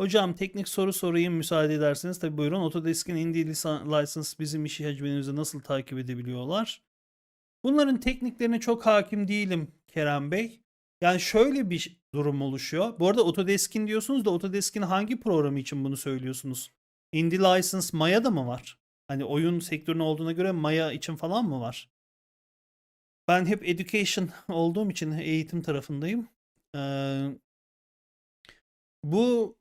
Hocam teknik soru sorayım müsaade ederseniz. Tabii buyurun. Autodesk'in Indie License bizim işi hacmimizi nasıl takip edebiliyorlar? Bunların tekniklerine çok hakim değilim Kerem Bey. Yani şöyle bir durum oluşuyor. Bu arada Autodesk'in diyorsunuz da Autodesk'in hangi programı için bunu söylüyorsunuz? Indie License Maya'da mı var? Hani oyun sektörünün olduğuna göre Maya için falan mı var? Ben hep education olduğum için eğitim tarafındayım. Ee, bu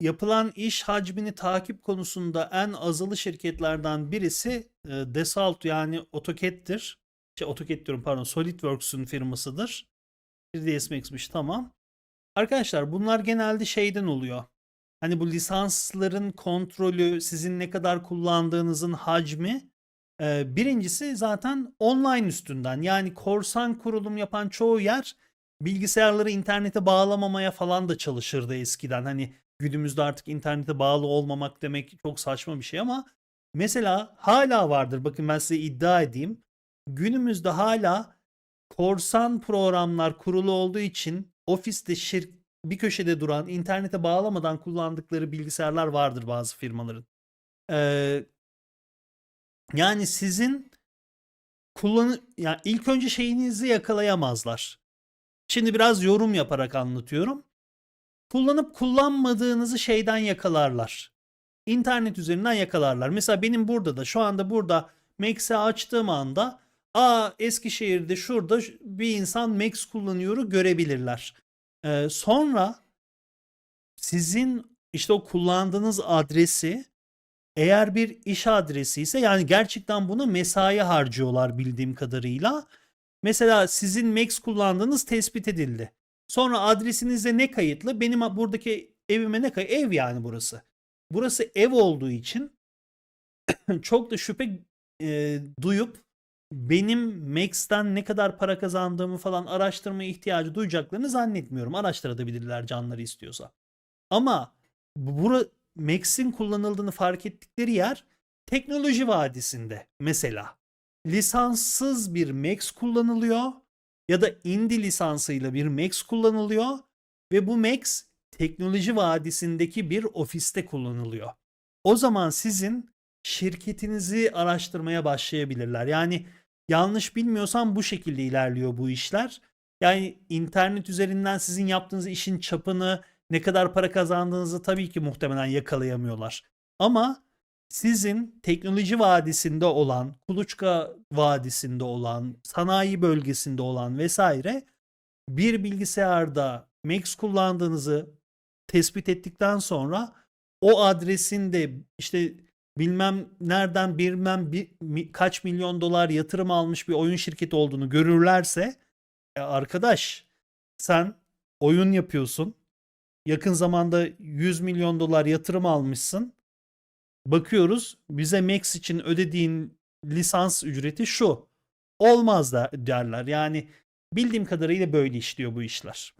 yapılan iş hacmini takip konusunda en azılı şirketlerden birisi e, Dassault yani AutoCAD'tir. Şey, AutoCAD diyorum pardon SolidWorks'un firmasıdır. 3ds Max'miş tamam. Arkadaşlar bunlar genelde şeyden oluyor. Hani bu lisansların kontrolü, sizin ne kadar kullandığınızın hacmi. e, birincisi zaten online üstünden. Yani korsan kurulum yapan çoğu yer bilgisayarları internete bağlamamaya falan da çalışırdı eskiden. Hani günümüzde artık internete bağlı olmamak demek çok saçma bir şey ama mesela hala vardır. Bakın ben size iddia edeyim. Günümüzde hala korsan programlar kurulu olduğu için ofiste şir bir köşede duran internete bağlamadan kullandıkları bilgisayarlar vardır bazı firmaların. Ee, yani sizin kullan yani ilk önce şeyinizi yakalayamazlar. Şimdi biraz yorum yaparak anlatıyorum. Kullanıp kullanmadığınızı şeyden yakalarlar. İnternet üzerinden yakalarlar. Mesela benim burada da şu anda burada Max'i açtığım anda Aa Eskişehir'de şurada bir insan Max kullanıyoru görebilirler. Ee, sonra sizin işte o kullandığınız adresi eğer bir iş adresi ise yani gerçekten bunu mesai harcıyorlar bildiğim kadarıyla. Mesela sizin Max kullandığınız tespit edildi. Sonra adresinizde ne kayıtlı? Benim buradaki evime ne kayıtlı? Ev yani burası. Burası ev olduğu için çok da şüphe e, duyup benim Max'ten ne kadar para kazandığımı falan araştırmaya ihtiyacı duyacaklarını zannetmiyorum. Araştırabilirler canları istiyorsa. Ama bu- bura Max'in kullanıldığını fark ettikleri yer teknoloji vadisinde mesela. Lisanssız bir Max kullanılıyor ya da Indie lisansıyla bir Max kullanılıyor ve bu Max teknoloji vadisindeki bir ofiste kullanılıyor. O zaman sizin şirketinizi araştırmaya başlayabilirler. Yani yanlış bilmiyorsam bu şekilde ilerliyor bu işler. Yani internet üzerinden sizin yaptığınız işin çapını, ne kadar para kazandığınızı tabii ki muhtemelen yakalayamıyorlar. Ama sizin teknoloji vadisinde olan, kuluçka vadisinde olan, sanayi bölgesinde olan vesaire bir bilgisayarda Max kullandığınızı tespit ettikten sonra o adresin de işte bilmem nereden bilmem bir, kaç milyon dolar yatırım almış bir oyun şirketi olduğunu görürlerse e arkadaş sen oyun yapıyorsun. Yakın zamanda 100 milyon dolar yatırım almışsın. Bakıyoruz bize Max için ödediğin lisans ücreti şu. Olmaz da derler. Yani bildiğim kadarıyla böyle işliyor bu işler.